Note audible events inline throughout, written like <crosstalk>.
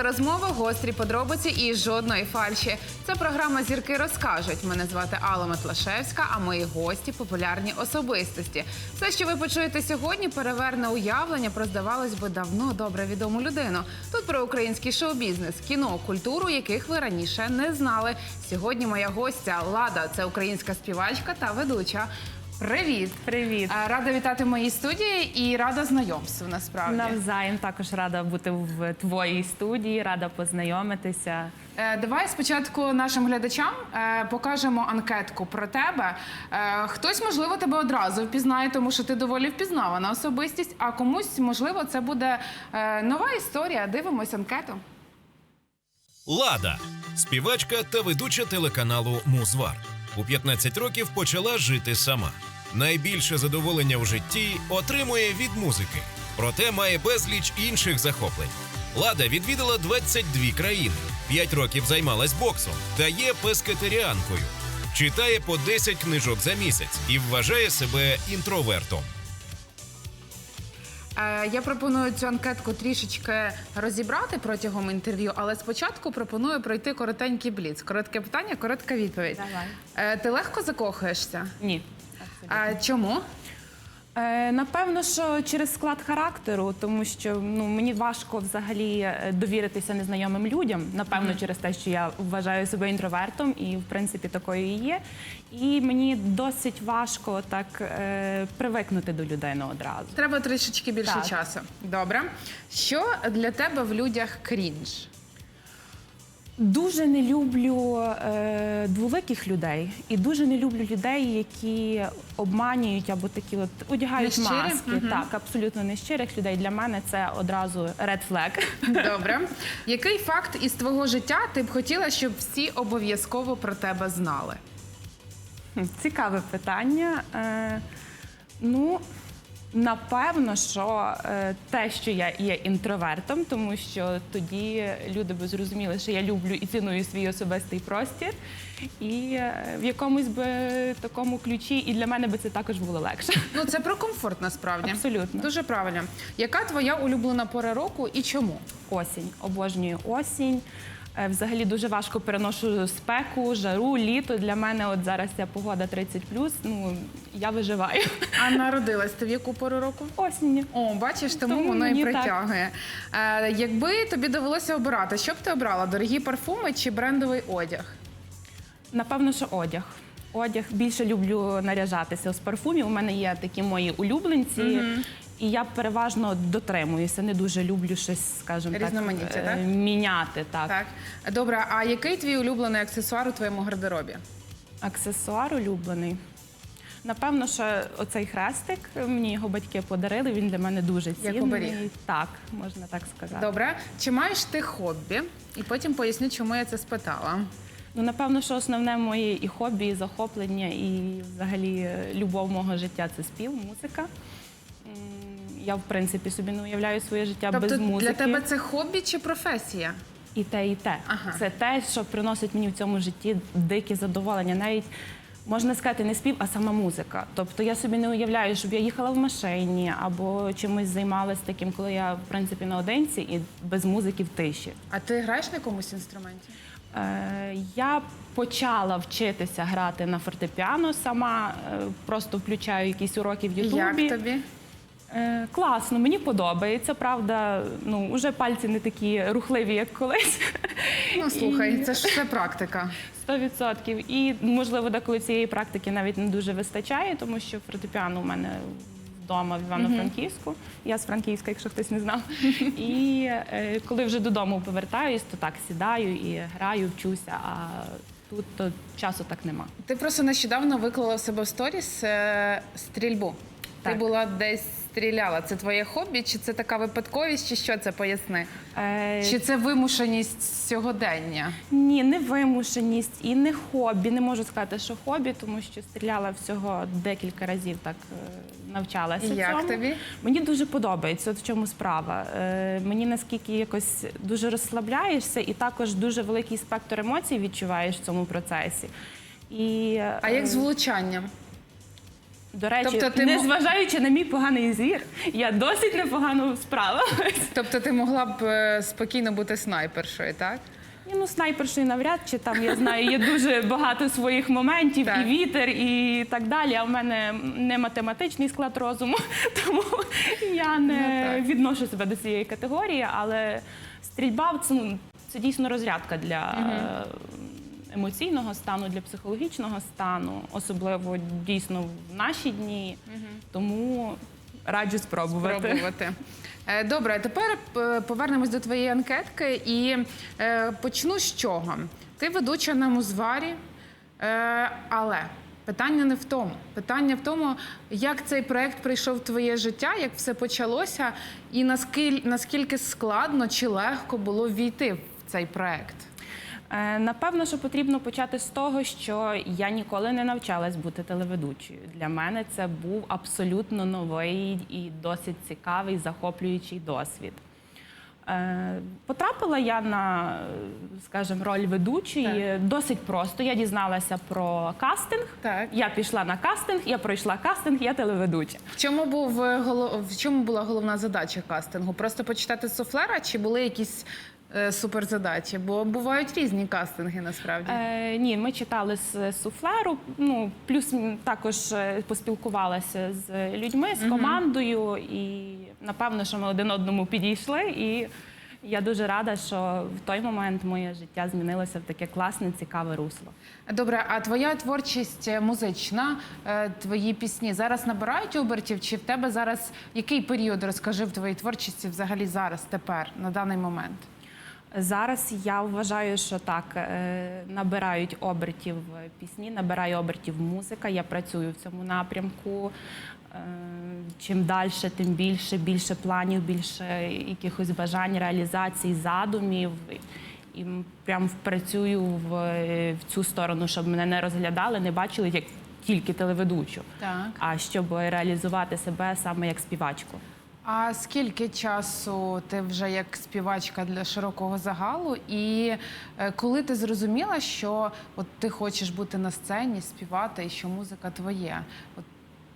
Відверта розмова, гострі подробиці і жодної фальші. Це програма Зірки розкажуть. Мене звати Алла Метлашевська, а мої гості популярні особистості. Все, що ви почуєте сьогодні, переверне уявлення про здавалось би давно добре відому людину. Тут про український шоу-бізнес, кіно, культуру, яких ви раніше не знали. Сьогодні моя гостя Лада, це українська співачка та ведуча. Привіт, Привіт. Рада вітати в моїй студії і рада знайомству. Насправді Навзаєм також рада бути в твоїй студії, рада познайомитися. Е, Давай спочатку нашим глядачам е, покажемо анкетку про тебе. Е, Хтось, можливо, тебе одразу впізнає, тому що ти доволі впізнавана особистість, а комусь, можливо, це буде е, нова історія. Дивимось анкету. Лада співачка та ведуча телеканалу Музвар. У 15 років почала жити сама. Найбільше задоволення у житті отримує від музики, проте має безліч інших захоплень. Лада відвідала 22 країни, 5 років займалась боксом та є пескетаріанкою. Читає по 10 книжок за місяць і вважає себе інтровертом. Е, Я пропоную цю анкетку трішечки розібрати протягом інтерв'ю, але спочатку пропоную пройти коротенький бліц. Коротке питання, коротка відповідь. Давай. Е, Ти легко закохуєшся? Ні. А чому? Е, напевно, що через склад характеру, тому що ну мені важко взагалі е, довіритися незнайомим людям. Напевно, через те, що я вважаю себе інтровертом, і в принципі такою і є. І мені досить важко так е, привикнути до людини одразу. Треба трішечки більше Так. часу. Добре. Що для тебе в людях крінж? Дуже не люблю е, дволиких людей і дуже не люблю людей, які обманюють або такі от одягають Нещирі? маски. Мгм. Так, абсолютно нещирих людей. Для мене це одразу red flag. <laughs> Добре. Який факт із твого життя ти б хотіла, щоб всі обов'язково про тебе знали? Цікаве питання. Е, ну, напевно, що е, те, що я є інтровертом, тому що тоді люди би зрозуміли, що я люблю і ціную свій особистий простір. І е, в якомусь би такому ключі, і для мене би це також було легше. Ну, це про комфорт насправді. Абсолютно. Дуже правильно. Яка твоя улюблена пора року і чому? Осінь. Обожнюю осінь. Е, Взагалі дуже важко переношу спеку, жару, літо. Для мене от зараз ця погода 30+, ну я виживаю. А народилась ти в яку пору року? Осінь. О, бачиш, тому, Тому воно і притягує. Е, якби тобі довелося обирати, що б ти обрала? Дорогі парфуми чи брендовий одяг? Напевно, що одяг. Одяг більше люблю наряжатися з парфумів. У мене є такі мої улюбленці. І я переважно дотримуюся. Не дуже люблю щось, скажімо так, е, так? міняти. Так. Так. Добре, а який твій улюблений аксесуар у твоєму гардеробі? Аксесуар улюблений. Напевно, що оцей хрестик мені його батьки подарили. Він для мене дуже цінний. оберіг. Так, можна так сказати. Добре. Чи маєш ти хобі? І потім поясню, чому я це спитала. Ну, напевно, що основне моє і хобі, і захоплення, і взагалі е, любов мого життя це спів, музика. Я, в принципі, собі не уявляю своє життя Тобто без музики. для тебе це хобі чи професія? І те, і те. Ага. Це те, що приносить мені в цьому житті дике задоволення. Навіть можна сказати, не спів, а сама музика. Тобто я собі не уявляю, щоб я їхала в машині або чимось займалась таким, коли я в принципі наодинці і без музики в тиші. А ти граєш на якомусь інструменті? Е, Я почала вчитися грати на фортепіано сама, е, просто включаю якісь уроки в Ютубі. Як тобі? Е, Класно, мені подобається. Правда, ну вже пальці не такі рухливі, як колись. Ну слухай, це ж все практика. 100%. І можливо, деколи цієї практики навіть не дуже вистачає, тому що фортепіано у мене вдома в Івано-Франківську. Я з Франківська, якщо хтось не знав. <laughs> І е, коли вже додому повертаюсь, то так сідаю і граю, вчуся. А тут то часу так нема. Ти просто нещодавно виклала в себе в сторіс е, стрільбу. Ти була десь стріляла. Це твоє хобі, чи це така випадковість, чи що це поясни? Е, Чи це вимушеність сьогодення? Ні, не вимушеність і не хобі. Не можу сказати, що хобі, тому що стріляла всього декілька разів, так е, навчалася. І як цьому. тобі? Мені дуже подобається. От в чому справа. Е, мені наскільки якось дуже розслабляєшся, і також дуже великий спектр емоцій відчуваєш в цьому процесі. І, А як е, з влучанням? До речі, Тобто ти незважаючи на мій поганий зір, я досить непогано справилась. Тобто ти могла б е, спокійно бути снайпершою, так? Ні, ну снайпершою навряд чи там я знаю, є дуже багато своїх моментів, Так. і вітер, і так далі. А в мене не математичний склад розуму, <laughs> тому я не Ну, так. відношу себе до цієї категорії. Але стрільба це, ну, це дійсно розрядка для е, емоційного стану, для психологічного стану, особливо дійсно в наші дні. Тому раджу спробувати. Спробувати. Е, Добре, тепер е, повернемось до твоєї анкетки і е, почну з чого? Ти ведуча на музварі, е, але питання не в тому. Питання в тому, як цей проект прийшов в твоє життя, як все почалося, і наскільки, наскільки складно чи легко було війти в цей проект. Е, Напевно, що потрібно почати з того, що я ніколи не навчалась бути телеведучою. Для мене це був абсолютно новий і досить цікавий, захоплюючий досвід. Е, Потрапила я на, скажімо, роль ведучої досить просто. Я дізналася про кастинг. Так. Я пішла на кастинг, я пройшла кастинг, я телеведуча. В чому був е, в чому була головна задача кастингу? Просто почитати суфлера, чи були якісь е, суперзадачі? Бо бувають різні кастинги насправді. Е, ні, ми читали з суфлеру. Ну плюс також е, поспілкувалася з людьми, з командою, і напевно, що ми один одному підійшли. І я дуже рада, що в той момент моє життя змінилося в таке класне, цікаве русло. Добре, а твоя творчість е, музична, е, твої пісні зараз набирають обертів? Чи в тебе зараз який період розкажи в твоїй творчості взагалі зараз, тепер, на даний момент? Зараз я вважаю, що так е, набирають обертів пісні, набирає обертів музика. Я працюю в цьому напрямку. Е, Чим далі, тим більше, більше планів, більше якихось бажань, реалізацій, задумів. І прям працюю в, в цю сторону, щоб мене не розглядали, не бачили як тільки телеведучу, Так. а щоб реалізувати себе саме як співачку. А скільки часу ти вже як співачка для широкого загалу? І е, коли ти зрозуміла, що от ти хочеш бути на сцені, співати, і що музика твоє? От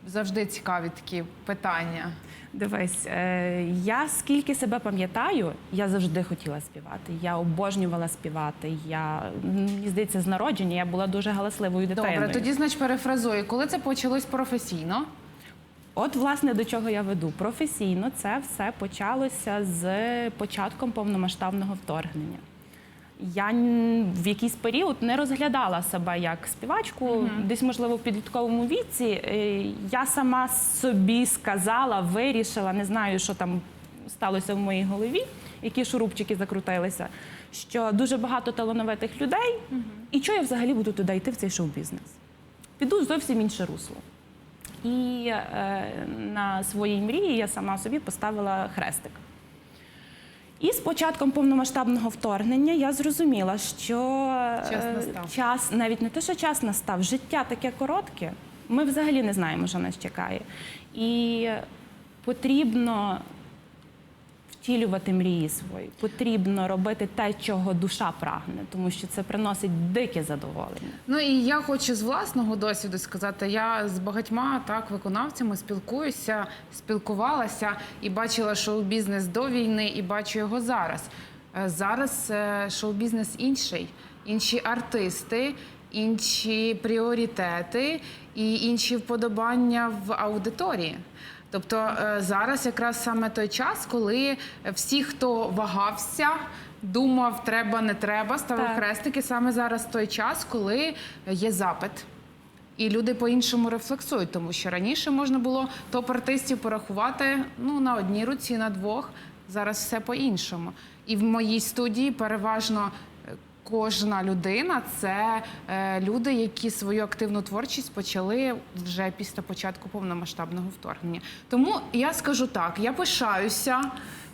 завжди цікаві такі питання. Дивись, е, я скільки себе пам'ятаю, я завжди хотіла співати. Я обожнювала співати. Я мені здається, з народження я була дуже галасливою дитиною. Добре, тоді значить перефразую, коли це почалось професійно? От, власне, до чого я веду. Професійно це все почалося з початком повномасштабного вторгнення. Я в якийсь період не розглядала себе як співачку, десь, можливо, в підлітковому віці. Е, Я сама собі сказала, вирішила, не знаю, що там сталося в моїй голові, які шурупчики закрутилися, що дуже багато талановитих людей, і що я взагалі буду туди йти в цей шоу-бізнес? Піду зовсім інше русло. І е, на своїй мрії я сама собі поставила хрестик. І з початком повномасштабного вторгнення я зрозуміла, що е, Час настав. час, навіть не те, що час настав, життя таке коротке. Ми взагалі не знаємо, що нас чекає. І потрібно втілювати мрії свої, потрібно робити те, чого душа прагне, тому що це приносить дике задоволення. Ну і я хочу з власного досвіду сказати, я з багатьма так виконавцями спілкуюся, спілкувалася і бачила шоу-бізнес до війни, і бачу його зараз. Е, Зараз е, шоу-бізнес інший, інші артисти, інші пріоритети і інші вподобання в аудиторії. Тобто е, зараз якраз саме той час, коли всі, хто вагався, думав, треба, не треба, ставив Так. хрестики, саме зараз той час, коли є запит. І люди по-іншому рефлексують, тому що раніше можна було топ-артистів порахувати ну, на одній руці, на двох. Зараз все по-іншому. І в моїй студії переважно кожна людина це е, люди, які свою активну творчість почали вже після початку повномасштабного вторгнення. Тому я скажу так: я пишаюся,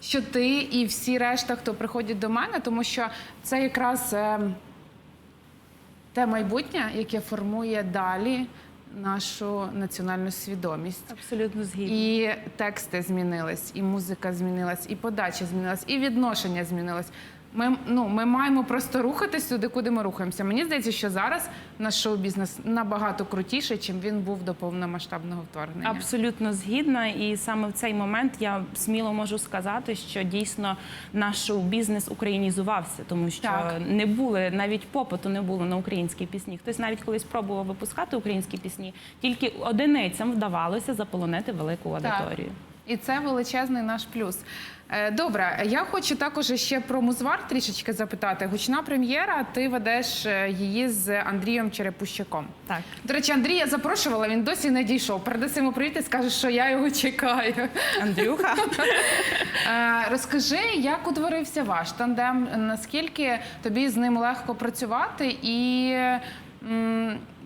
що ти і всі решта, хто приходять до мене, тому що це якраз. Е, те майбутнє, яке формує далі нашу національну свідомість. Абсолютно згідна. І тексти змінились, і музика змінилась, і подача змінилась, і відношення змінилось. Ми, ну, ми маємо просто рухатись туди, куди ми рухаємося. Мені здається, що зараз наш шоу-бізнес набагато крутіший, чим він був до повномасштабного вторгнення. Абсолютно згідна, і саме в цей момент я сміло можу сказати, що дійсно наш шоу-бізнес українізувався, тому що Так. не були навіть попиту не було на українські пісні. Хтось навіть колись пробував випускати українські пісні, тільки одиницям вдавалося заполонити велику аудиторію. І це величезний наш плюс. Е, Добре, я хочу також ще про музвар трішечки запитати. Гучна прем'єра. Ти ведеш е, її з Андрієм Черепущаком. Так. До речі, Андрія запрошувала, він досі не дійшов. Передаси йому привіт і скажеш, що я його чекаю. Андрюха. Е, Розкажи, як утворився ваш тандем? Наскільки тобі з ним легко працювати? І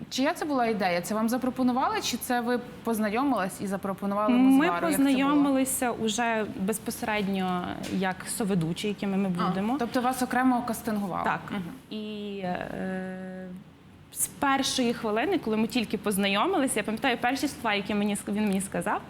чия це була ідея? Це вам запропонували, чи це ви познайомились і запропонували Ми музвару? Як це було? познайомилися уже безпосередньо як соведучі, якими ми А, будемо. Тобто вас окремо кастингували? Так. І е, з першої хвилини, коли ми тільки познайомилися, я пам'ятаю перші слова, які мені, ск- він мені сказав.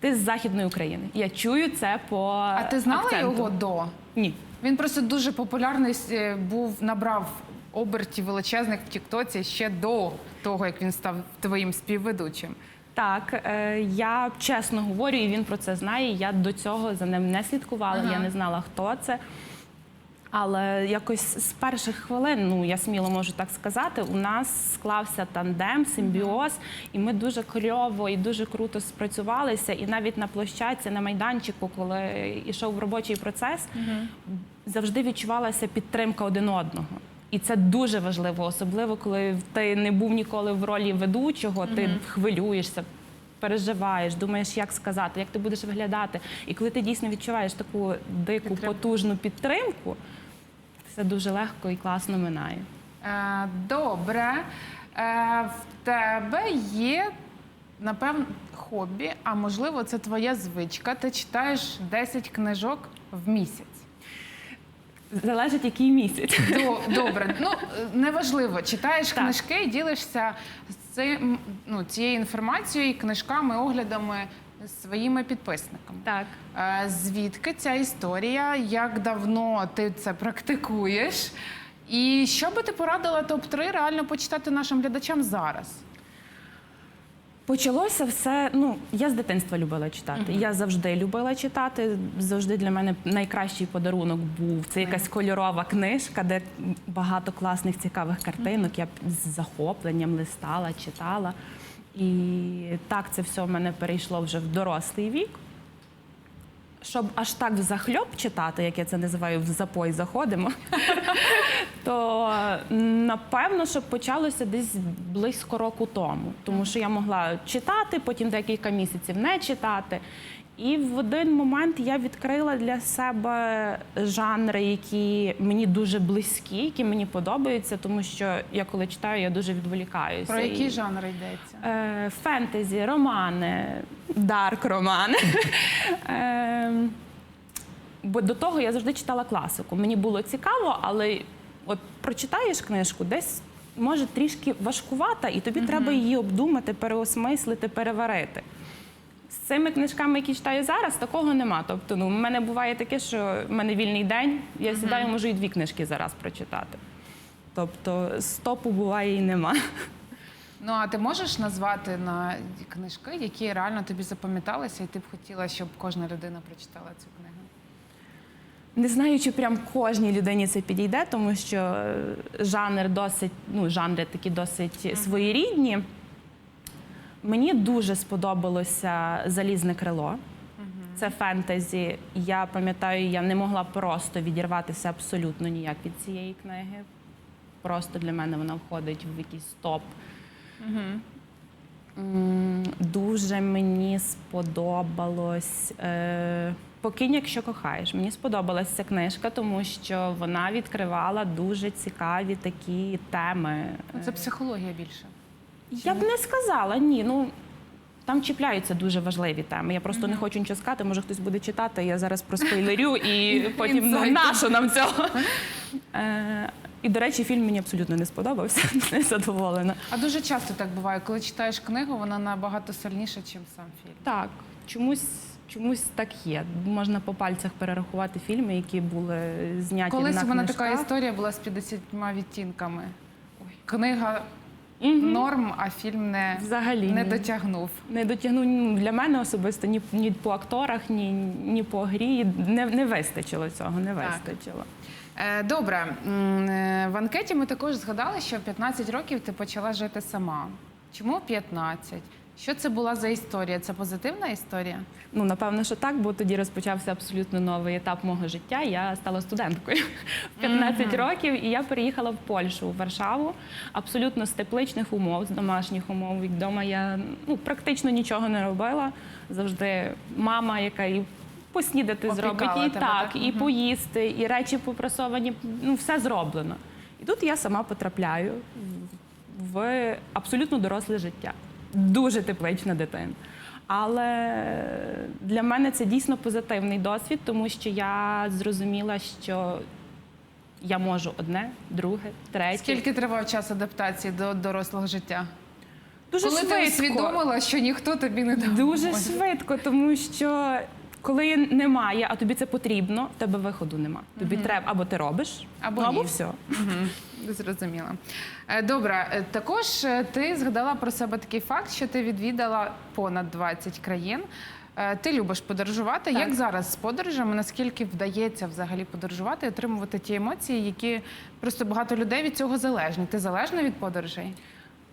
Ти з Західної України. Я чую це по А ти знала акценту. його до? Ні. Він просто дуже популярний е, був, набрав обертів величезних в Тіктоці ще до того, як він став твоїм співведучим. Так, е, я чесно говорю, і він про це знає. Я до цього за ним не слідкувала, Ага. я не знала, хто це. Але якось з перших хвилин, ну я сміло можу так сказати, у нас склався тандем, симбіоз, і ми дуже кльово і дуже круто спрацювалися. І навіть на площадці, на майданчику, коли йшов робочий процес, завжди відчувалася підтримка один одного. І це дуже важливо, особливо коли ти не був ніколи в ролі ведучого, ти хвилюєшся, переживаєш, думаєш, як сказати, як ти будеш виглядати. І коли ти дійсно відчуваєш таку дику, Підтримку. потужну підтримку, все дуже легко і класно минає. Е, Добре. Е, В тебе є, напевно, хобі, а можливо, це твоя звичка. Ти читаєш 10 книжок в місяць. Залежить, який місяць. До- Добре, ну неважливо. Читаєш Так. книжки і ділишся з цим, ну, цією інформацією, книжками, оглядами своїми підписниками. Так. Е, Звідки ця історія? Як давно ти це практикуєш? І що би ти порадила топ-3 реально почитати нашим глядачам зараз? Почалося все. Ну я з дитинства любила читати. Я завжди любила читати. Завжди для мене найкращий подарунок був це якась кольорова книжка, де багато класних цікавих картинок. Я з захопленням листала, читала. І так це все в мене перейшло вже в дорослий вік. Щоб аж так в захльоп читати, як я це називаю, в запой заходимо, <laughs> то напевно, щоб почалося десь близько року тому. Тому що я могла читати, потім декілька місяців не читати. І в один момент я відкрила для себе жанри, які мені дуже близькі, які мені подобаються, тому що я коли читаю, я дуже відволікаюся. Про І- які жанри йдеться? Е, фентезі, романи, дарк романи. <laughs> Е, бо до того я завжди читала класику. Мені було цікаво, але от прочитаєш книжку, десь може трішки важкувата, і тобі треба її обдумати, переосмислити, переварити. З цими книжками, які читаю зараз, такого нема. Тобто, ну, в мене буває таке, що в мене вільний день, я сідаю, можу і дві книжки зараз прочитати. Тобто стопу буває і нема. Ну а ти можеш назвати на книжки, які реально тобі запам'яталися, і ти б хотіла, щоб кожна людина прочитала цю книгу? Не знаю, чи прям кожній людині це підійде, тому що е, жанр досить, ну, жанри такі досить своєрідні. Мені дуже сподобалося залізне крило. Це фентезі. Я пам'ятаю, я не могла просто відірватися абсолютно ніяк від цієї книги. Просто для мене вона входить в якийсь топ. М, Дуже мені сподобалось. Е, Покинь, якщо кохаєш. Мені сподобалася ця книжка, тому що вона відкривала дуже цікаві такі теми. Це психологія більше. Я б не сказала, ні. Ну там чіпляються дуже важливі теми. Я просто не хочу нічого сказати. Може, хтось буде читати. Я зараз проспойлерю і <laughs> потім ну, нащо нам цього. Е, і, до речі, фільм мені абсолютно не сподобався. <laughs> Не задоволена. А дуже часто так буває, коли читаєш книгу, вона набагато сильніша, ніж сам фільм. Так, чомусь чомусь так є. Можна по пальцях перерахувати фільми, які були зняті Колись на у мене книжках. така історія була з 50 відтінками. Книга Мгм. норм, а фільм не, Взагалі не ні. дотягнув. Не дотягнув ну, для мене особисто ні, ні по акторах, ні, ні по грі. Не, не вистачило цього, не вистачило. Е, Добре, е, в анкеті ми також згадали, що в 15 років ти почала жити сама. Чому 15? Що це була за історія? Це позитивна історія? Ну, напевно, що так, бо тоді розпочався абсолютно новий етап мого життя. Я стала студенткою <laughs> в 15 років, і я переїхала в Польщу, в Варшаву, абсолютно з тепличних умов, з домашніх умов. І вдома я ну, практично нічого не робила. Завжди мама, яка і поснідати Опікала зробить, і тебе, так, так? і Мгм. поїсти, і речі попрасовані, ну все зроблено. І тут я сама потрапляю в абсолютно доросле життя. Дуже теплична дитина. Але для мене це дійсно позитивний досвід, тому що я зрозуміла, що я можу одне, друге, третє. Скільки тривав час адаптації до дорослого життя? Дуже Коли швидко. ти усвідомила, що ніхто тобі не допоможе? Дуже швидко, тому що коли немає, а тобі це потрібно, тебе виходу нема. Тобі треба або ти робиш, Або ну, або ні. все. Мгм, Зрозуміла. Е, Добре, е, також е, ти згадала про себе такий факт, що ти відвідала понад 20 країн. Ти любиш подорожувати. Так. Як зараз з подорожами? Наскільки вдається взагалі подорожувати і отримувати ті емоції, які просто багато людей від цього залежні? Ти залежна від подорожей?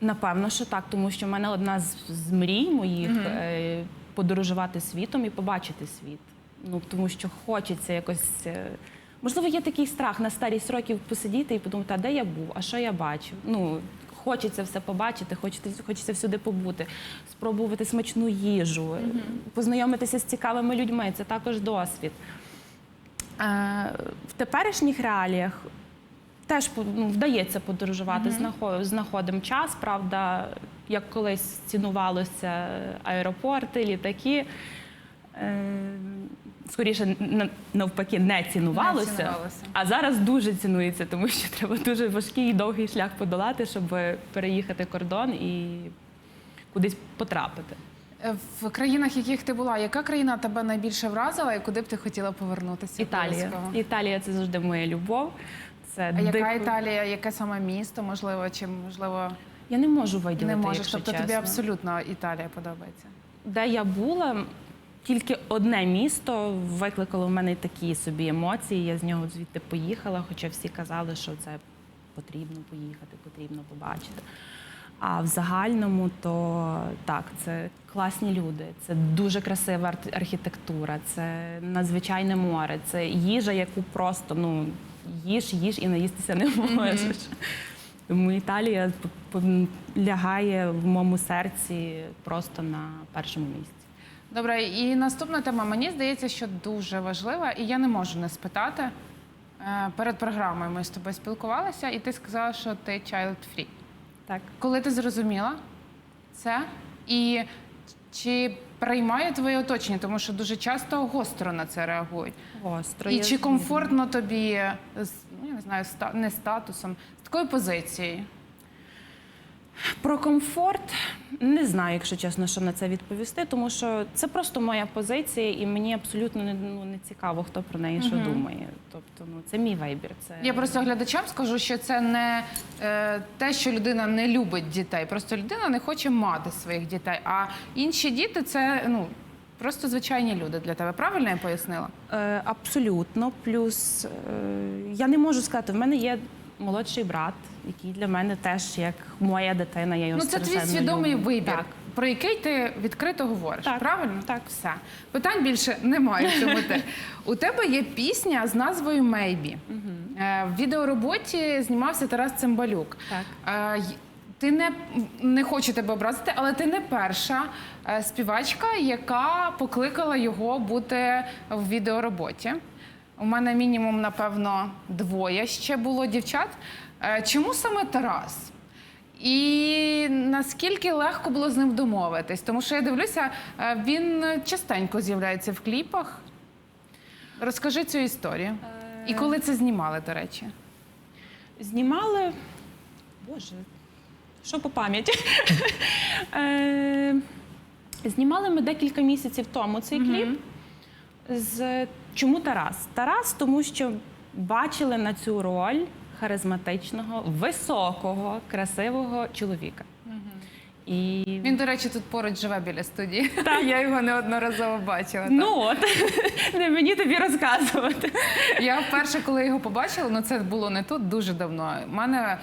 Напевно, що так, тому що в мене одна з, з мрій моїх е, подорожувати світом і побачити світ. Ну тому що хочеться якось. Можливо, є такий страх на старість років посидіти і подумати, а де я був, а що я бачив. Ну хочеться все побачити, хочеться, хочеться всюди побути, спробувати смачну їжу, е, познайомитися з цікавими людьми. Це також досвід. Е, в теперішніх реаліях теж ну, вдається подорожувати, знахо- знаходимо час. Правда, як колись цінувалося аеропорти, літаки. Е, Скоріше, навпаки, не цінувалося, Не цінувалося. а зараз дуже цінується, тому що <laughs> треба дуже важкий і довгий шлях подолати, щоб переїхати кордон і кудись потрапити. Е, В країнах, яких ти була, яка країна тебе найбільше вразила і куди б ти хотіла повернутися? Італія. Італія це завжди моя любов. Це А яка Італія, яке саме місто, можливо, чи можливо Я не можу виділити, не можеш? якщо Тобто чесно. тобі абсолютно Італія подобається. Де я була, тільки одне місто викликало в мене такі собі емоції. Я з нього звідти поїхала, хоча всі казали, що це потрібно поїхати, потрібно побачити. А в загальному, то так, це класні люди, це дуже красива архітектура, це надзвичайне море, це їжа, яку просто ну їж, їж і наїстися не можеш. Тому Італія лягає в моєму серці просто на першому місці. Добре, і наступна тема. Мені здається, що дуже важлива, і я не можу не спитати. Е, Перед програмою ми з тобою спілкувалися, і ти сказала, що ти child free. Так. Коли ти зрозуміла це, і чи приймає твоє оточення, тому що дуже часто гостро на це реагують. Гостро. І чи комфортно тобі з ну, я не знаю, ста- не статусом, з такою позицією? Про комфорт не знаю, якщо чесно, що на це відповісти, тому що це просто моя позиція, і мені абсолютно не, ну, не цікаво, хто про неї що думає. Тобто, ну це мій вибір. Це Я просто глядачам скажу, що це не е, те, що людина не любить дітей. Просто людина не хоче мати своїх дітей. А інші діти це ну просто звичайні люди для тебе. Правильно я пояснила? Е, абсолютно. Плюс е, я не можу сказати, в мене є молодший брат, який для мене теж як моя дитина. Я його Ну це твій страшенно свідомий люблю. вибір, Так. про який ти відкрито говориш. Так, Правильно? так. все питань більше немає. в цьому те. <laughs> У тебе є пісня з назвою Мейбі. В відеороботі знімався Тарас Цимбалюк. Так. Е, й- Ти не, не хочу тебе образити, але ти не перша е, співачка, яка покликала його бути в відеороботі. У мене мінімум, напевно, двоє ще було дівчат. Е, Чому саме Тарас? І наскільки легко було з ним домовитись? Тому що я дивлюся, е, він частенько з'являється в кліпах. Розкажи цю історію. І коли це знімали, до речі? Знімали. Боже, що по пам'яті? <laughs> Е, Знімали ми декілька місяців тому цей кліп. З чому Тарас? Тарас, тому що бачили на цю роль харизматичного, високого, красивого чоловіка. І Він, до речі, тут поруч живе біля студії. Так, <laughs> я його неодноразово бачила. так. ну от <laughs> не мені тобі розказувати. Я вперше, коли його побачила, ну це було не тут дуже давно. У мене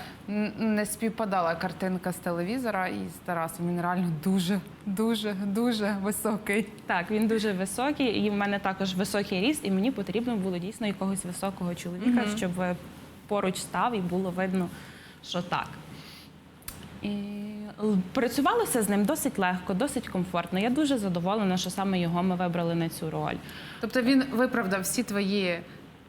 не співпадала картинка з телевізора і з Тарасом. Він реально дуже, дуже, дуже високий. Так, він дуже високий, і в мене також високий ріст, і мені потрібно було дійсно якогось високого чоловіка, щоб е, поруч став і було видно, що так. І працювалося з ним досить легко, досить комфортно. Я дуже задоволена, що саме його ми вибрали на цю роль. Тобто він виправдав всі твої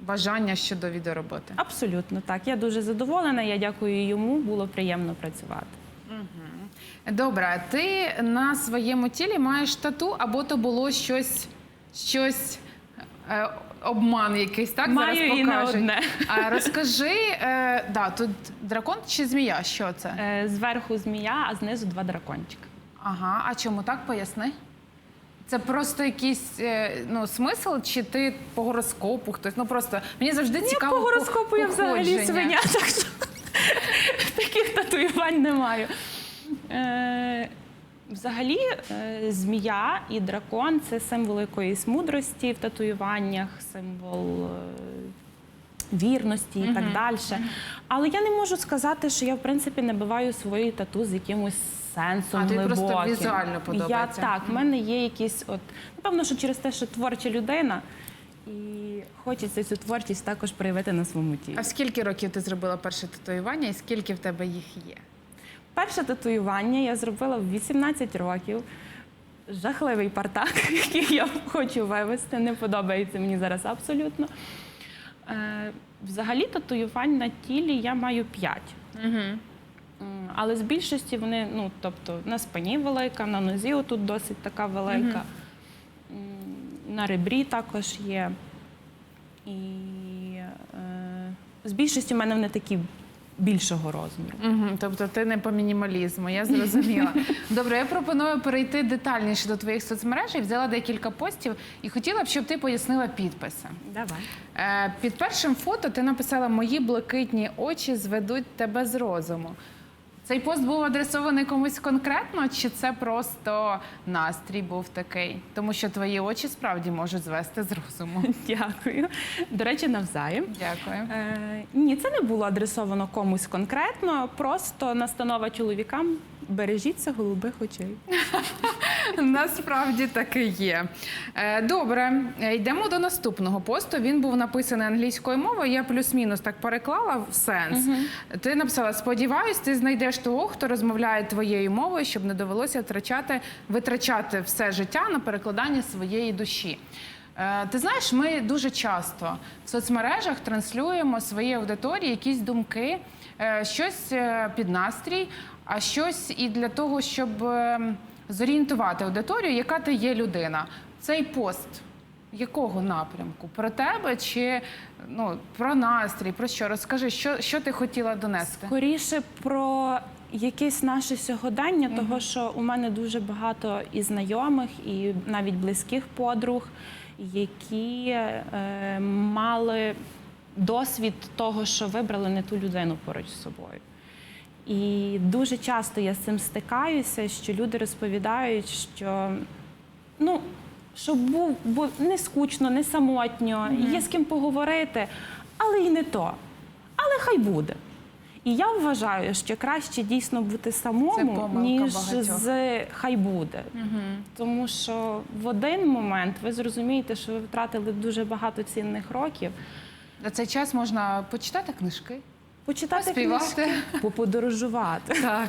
бажання щодо відеороботи. Абсолютно так. Я дуже задоволена. Я дякую йому. Було приємно працювати. Добре, ти на своєму тілі маєш тату, або то було щось, щось. Обман якийсь, так? Маю Зараз і не покажуть. одне. А, розкажи, е, да, тут дракон чи змія? Що це? Е, Зверху змія, а знизу два дракончика. Ага, а чому так поясни? Це просто якийсь е, ну, смисл, чи ти по гороскопу хтось? Ну просто мені завжди цікаво. по гороскопу я взагалі походження. свиня, так що <laughs> таких татуювань не маю. Е, взагалі, е, змія і дракон це символ якоїсь мудрості в татуюваннях, символ. е, Вірності і так далі. Але я не можу сказати, що я в принципі набиваю свої тату з якимось сенсом. А, тобі просто візуально Я так, в мене є якісь, от напевно, що через те, що творча людина, і хочеться цю творчість також проявити на своєму тілі. А скільки років ти зробила перше татуювання і скільки в тебе їх є? Перше татуювання я зробила в 18 років. Жахливий партак, <laughs> який я хочу вивести. Не подобається мені зараз абсолютно. Е, взагалі, татуювань на тілі я маю 5. Угу. Але з більшості вони, ну тобто на спині велика, на нозі отут досить така велика, М, на ребрі також є. І е, з більшості в мене вони такі більшого розміру. Угу, тобто ти не по мінімалізму, я зрозуміла. <laughs> Добре, я пропоную перейти детальніше до твоїх соцмереж. Я взяла декілька постів і хотіла б, щоб ти пояснила підписи. Давай. Е, під першим фото ти написала Мої блакитні очі зведуть тебе з розуму. Цей пост був адресований комусь конкретно, чи це просто настрій був такий? Тому що твої очі справді можуть звести з розуму. <laughs> Дякую. До речі, навзаєм. Дякую. Е, ні, це не було адресовано комусь конкретно, просто настанова чоловікам бережіться голубих очей. <laughs> Насправді таки є. Е, Добре, йдемо до наступного посту. Він був написаний англійською мовою. Я плюс-мінус так переклала в сенс. Ти написала: сподіваюсь, ти знайдеш того, хто розмовляє твоєю мовою, щоб не довелося втрачати, витрачати все життя на перекладання своєї душі. Е, Ти знаєш, ми дуже часто в соцмережах транслюємо своїй аудиторії якісь думки, е, щось під настрій, а щось і для того, щоб е, зорієнтувати аудиторію, яка ти є людина. Цей пост якого напрямку? Про тебе чи ну, про настрій? Про що? Розкажи, що, що ти хотіла донести? Скоріше про якесь наше сьогодення, того що у мене дуже багато і знайомих, і навіть близьких подруг, які е, мали досвід того, що вибрали не ту людину поруч з собою. І дуже часто я з цим стикаюся, що люди розповідають, що ну, щоб був бо не скучно, не самотньо, є з ким поговорити, але і не то. Але хай буде. І я вважаю, що краще дійсно бути самому, ніж багатьох. з хай буде. Тому що в один момент ви зрозумієте, що ви втратили дуже багато цінних років. За цей час можна почитати книжки. Почитати Поспівати. книжки, поподорожувати. Так.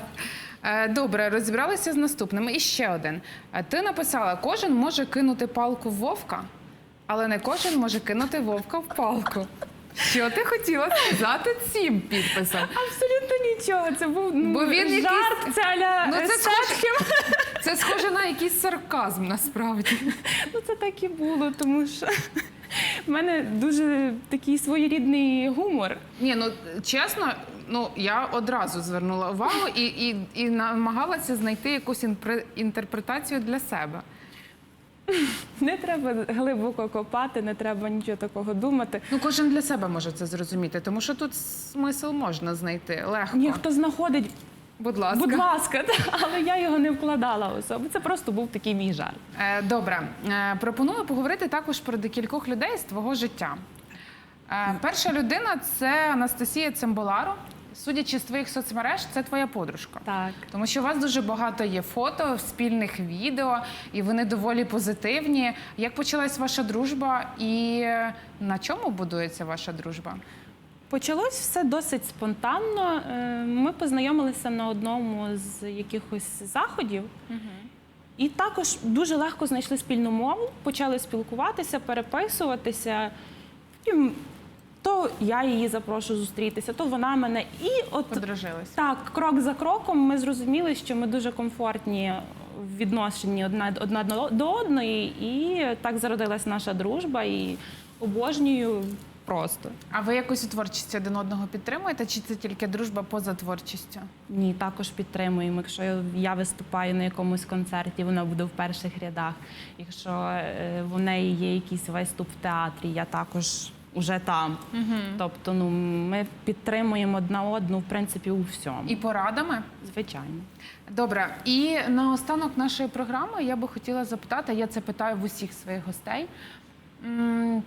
Е, Добре, розібралися з наступним. І ще один. Е, Ти написала: кожен може кинути палку в вовка, але не кожен може кинути вовка в палку. Що ти хотіла сказати цим підписом? Абсолютно нічого. Це був ну, Бо він якийсь- жарт. Це аля Ну, це схоже- Це схоже на якийсь сарказм насправді. Ну це так і було, тому що в мене дуже такий своєрідний гумор. Ні, ну чесно, Ну я одразу звернула увагу і, і, і намагалася знайти якусь інпре- інтерпретацію для себе. Не треба глибоко копати, не треба нічого такого думати. Ну кожен для себе може це зрозуміти, тому що тут смисл можна знайти легко. Ні, хто знаходить, Будь ласка. будь ласка, <laughs> але я його не вкладала в особу. Це просто був такий мій жарт. Е, Добре, Е, пропоную поговорити також про декількох людей з твого життя. Е, Перша людина це Анастасія Цимбаларо. Судячи з твоїх соцмереж, це твоя подружка. Так. Тому що у вас дуже багато є фото, спільних відео, і вони доволі позитивні. Як почалась ваша дружба і на чому будується ваша дружба? Почалось все досить спонтанно. Е, Ми познайомилися на одному з якихось заходів. І також дуже легко знайшли спільну мову, почали спілкуватися, переписуватися. Потім то я її запрошу зустрітися, то вона мене. І от Подружились? так, крок за кроком ми зрозуміли, що ми дуже комфортні в відношенні одна, одна до одної, і так зародилась наша дружба і обожнюю просто. А ви якось у творчості один одного підтримуєте, чи це тільки дружба поза творчістю? Ні, також підтримуємо. Якщо я виступаю на якомусь концерті, вона буде в перших рядах. Якщо е, в неї є якийсь виступ в театрі, я також уже там. Тобто, ну ми підтримуємо одна одну, в принципі, у всьому. І порадами? Звичайно. Добре, і наостанок нашої програми я би хотіла запитати, я це питаю в усіх своїх гостей.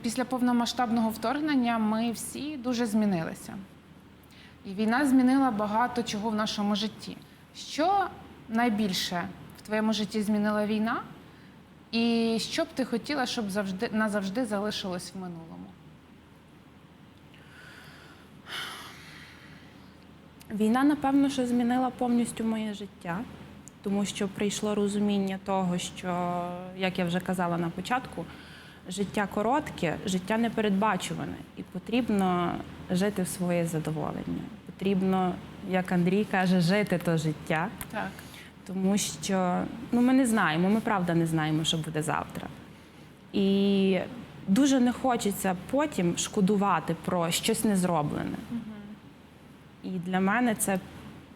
Після повномасштабного вторгнення ми всі дуже змінилися. І війна змінила багато чого в нашому житті. Що найбільше в твоєму житті змінила війна? І що б ти хотіла, щоб завжди назавжди залишилось в минулому? Війна, напевно, що змінила повністю моє життя, тому що прийшло розуміння того, що, як я вже казала на початку, життя коротке, життя непередбачуване, і потрібно жити в своє задоволення. Потрібно, як Андрій каже, жити то життя, Так. тому що ну, ми не знаємо, ми правда не знаємо, що буде завтра. І дуже не хочеться потім шкодувати про щось незроблене. І для мене це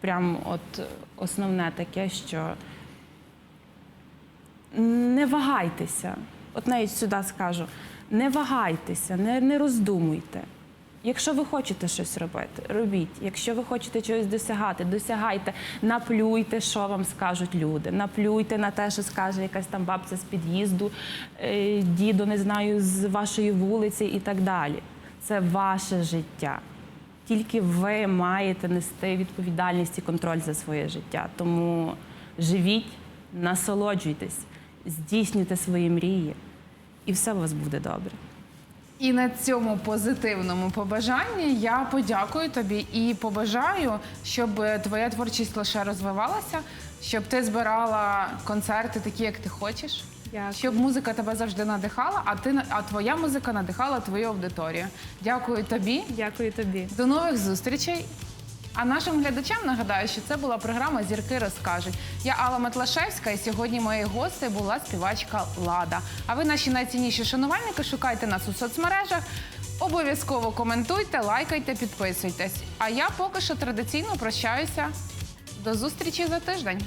прям от основне таке, що не вагайтеся. От навіть сюди скажу: не вагайтеся, не, не роздумуйте. Якщо ви хочете щось робити, робіть. Якщо ви хочете чогось досягати, досягайте, наплюйте, що вам скажуть люди. Наплюйте на те, що скаже якась там бабця з під'їзду, е, дідо, не знаю, з вашої вулиці і так далі. Це ваше життя. Тільки ви маєте нести відповідальність і контроль за своє життя. Тому живіть, насолоджуйтесь, здійснюйте свої мрії, і все у вас буде добре. І на цьому позитивному побажанні я подякую тобі і побажаю, щоб твоя творчість лише розвивалася, щоб ти збирала концерти такі, як ти хочеш. Дякую. Щоб музика тебе завжди надихала, а ти а твоя музика надихала твою аудиторію. Дякую тобі. Дякую тобі. До нових зустрічей. А нашим глядачам нагадаю, що це була програма Зірки розкажуть. Я Алла Матлашевська, і сьогодні моєю гостею була співачка Лада. А ви, наші найцінніші шанувальники, шукайте нас у соцмережах. Обов'язково коментуйте, лайкайте, підписуйтесь. А я поки що традиційно прощаюся. До зустрічі за тиждень.